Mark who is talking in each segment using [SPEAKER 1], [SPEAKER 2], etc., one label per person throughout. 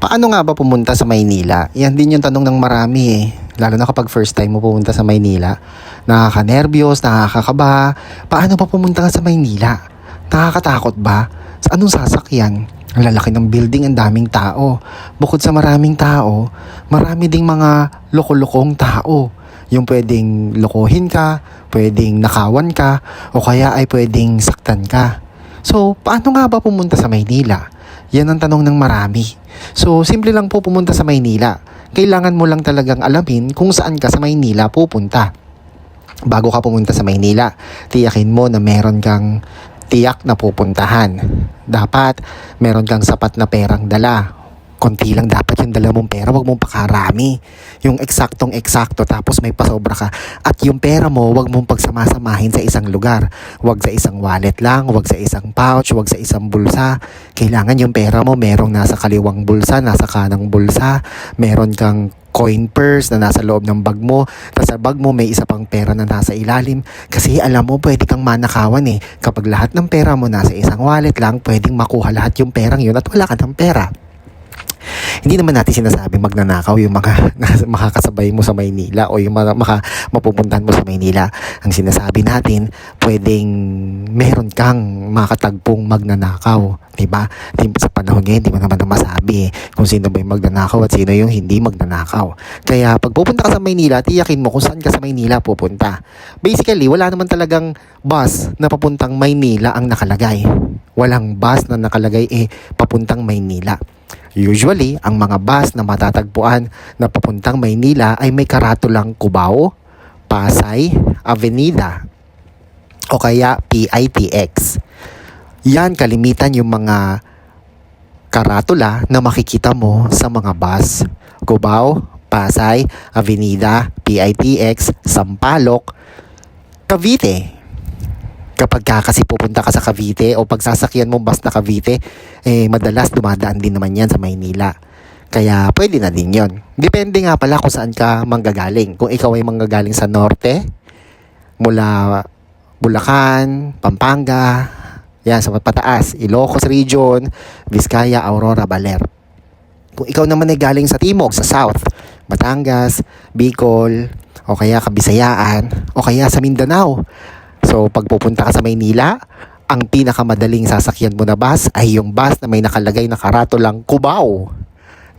[SPEAKER 1] Paano nga ba pumunta sa Maynila? Yan din yung tanong ng marami eh. Lalo na kapag first time mo pumunta sa Maynila. Nakaka-nervyos, nakakakaba. Paano ba pumunta ka sa Maynila? Nakakatakot ba? Sa anong sasakyan? Ang lalaki ng building, ang daming tao. Bukod sa maraming tao, marami ding mga loko-lokong tao. Yung pwedeng lokohin ka, pwedeng nakawan ka, o kaya ay pwedeng saktan ka. So, paano nga ba pumunta sa Maynila? Yan ang tanong ng marami. So, simple lang po pumunta sa Maynila. Kailangan mo lang talagang alamin kung saan ka sa Maynila pupunta. Bago ka pumunta sa Maynila, tiyakin mo na meron kang tiyak na pupuntahan. Dapat meron kang sapat na perang dala. Konti lang dapat yung dala mong pera, wag mong pakarami. Yung eksaktong eksakto tapos may pasobra ka. At yung pera mo, wag mong pagsamasamahin sa isang lugar. Wag sa isang wallet lang, wag sa isang pouch, wag sa isang bulsa. Kailangan yung pera mo merong nasa kaliwang bulsa, nasa kanang bulsa. Meron kang coin purse na nasa loob ng bag mo. Tapos sa bag mo may isa pang pera na nasa ilalim. Kasi alam mo, pwede kang manakawan eh. Kapag lahat ng pera mo nasa isang wallet lang, pwedeng makuha lahat yung perang yun at wala ka ng pera. Hindi naman natin sinasabi magnanakaw yung mga makakasabay mo sa Maynila o yung mga maka, mapupuntahan mo sa Maynila. Ang sinasabi natin, pwedeng meron kang makatagpong magnanakaw. Diba? Di, sa panahon ngayon, di mo naman na masabi eh, kung sino ba yung magnanakaw at sino yung hindi magnanakaw. Kaya pag pupunta ka sa Maynila, tiyakin mo kung saan ka sa Maynila pupunta. Basically, wala naman talagang bus na papuntang Maynila ang nakalagay. Walang bus na nakalagay eh papuntang Maynila. Usually, ang mga bus na matatagpuan na papuntang Maynila ay may karatulang Cubao, Pasay, Avenida, o kaya PITX. Yan kalimitan yung mga karatula na makikita mo sa mga bus. Cubao, Pasay, Avenida, PITX, Sampaloc, Cavite. Kapag ka kasi pupunta ka sa Cavite o pagsasakyan mo bus na Cavite, eh madalas dumadaan din naman yan sa Maynila. Kaya pwede na din yon. Depende nga pala kung saan ka manggagaling. Kung ikaw ay manggagaling sa norte, mula Bulacan, Pampanga, yan sa pataas, Ilocos Region, Vizcaya, Aurora, Baler. Kung ikaw naman ay galing sa Timog, sa South, Batangas, Bicol, o kaya Kabisayaan, o kaya sa Mindanao. So, pag pupunta ka sa Maynila, ang pinakamadaling sasakyan mo na bus ay yung bus na may nakalagay na karatulang Cubao.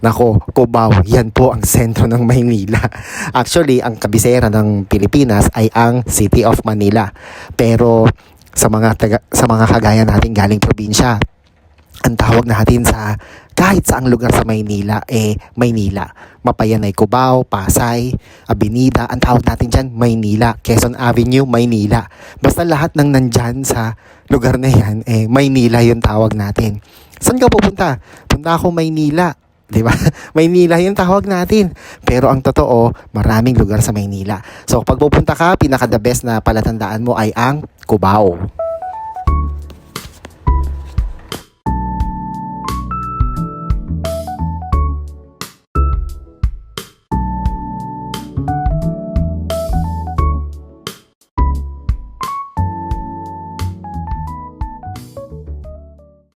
[SPEAKER 1] Nako, Cubao, yan po ang sentro ng Maynila. Actually, ang kabisera ng Pilipinas ay ang City of Manila. Pero sa mga taga, sa mga kagaya natin galing probinsya, ang tawag natin sa kahit saang lugar sa Maynila eh Maynila. Mapayan ay Cubao, Pasay, Avenida. Ang tawag natin dyan, Maynila. Quezon Avenue, Maynila. Basta lahat ng nandyan sa lugar na yan, eh Maynila yung tawag natin. Saan ka pupunta? Punta ako Maynila. 'di ba? Maynila yung tawag natin. Pero ang totoo, maraming lugar sa Maynila. So pag pupunta ka, pinaka the best na palatandaan mo ay ang Cubao.